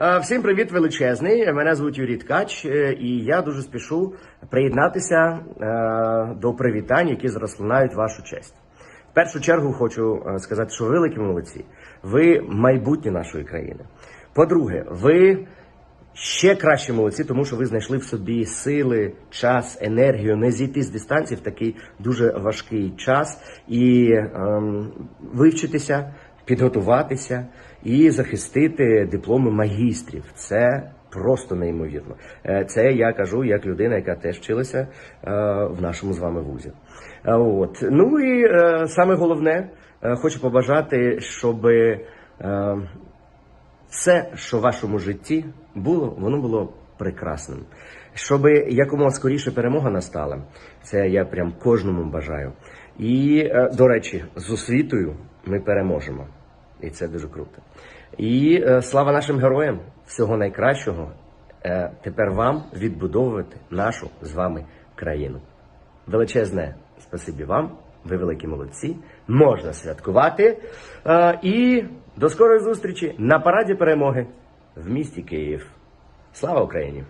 Е, Всім привіт величезний. Мене звуть Юрій Ткач, е, і я дуже спішу приєднатися е, до привітань, які зараз лунають вашу честь. В першу чергу хочу сказати, що ви великі молодці. Ви майбутнє нашої країни. По-друге, ви ще кращі молодці, тому що ви знайшли в собі сили, час, енергію не зійти з дистанції в такий дуже важкий час і ем, вивчитися, підготуватися і захистити дипломи магістрів. Це просто неймовірно. Е, Це я кажу як людина, яка теж вчилася е, в нашому з вами вузі. Е, От ну і саме головне, хочу побажати, щоб все, що в вашому житті було, воно було прекрасним. Щоб якомога скоріше перемога настала, це я прям кожному бажаю. І, до речі, з освітою ми переможемо. І це дуже круто. І е, слава нашим героям, всього найкращого. Е, тепер вам відбудовувати нашу з вами країну. Величезне спасибі вам, ви великі молодці. Можна святкувати. Е, і до скорої зустрічі на параді перемоги в місті Київ. Слава Україні!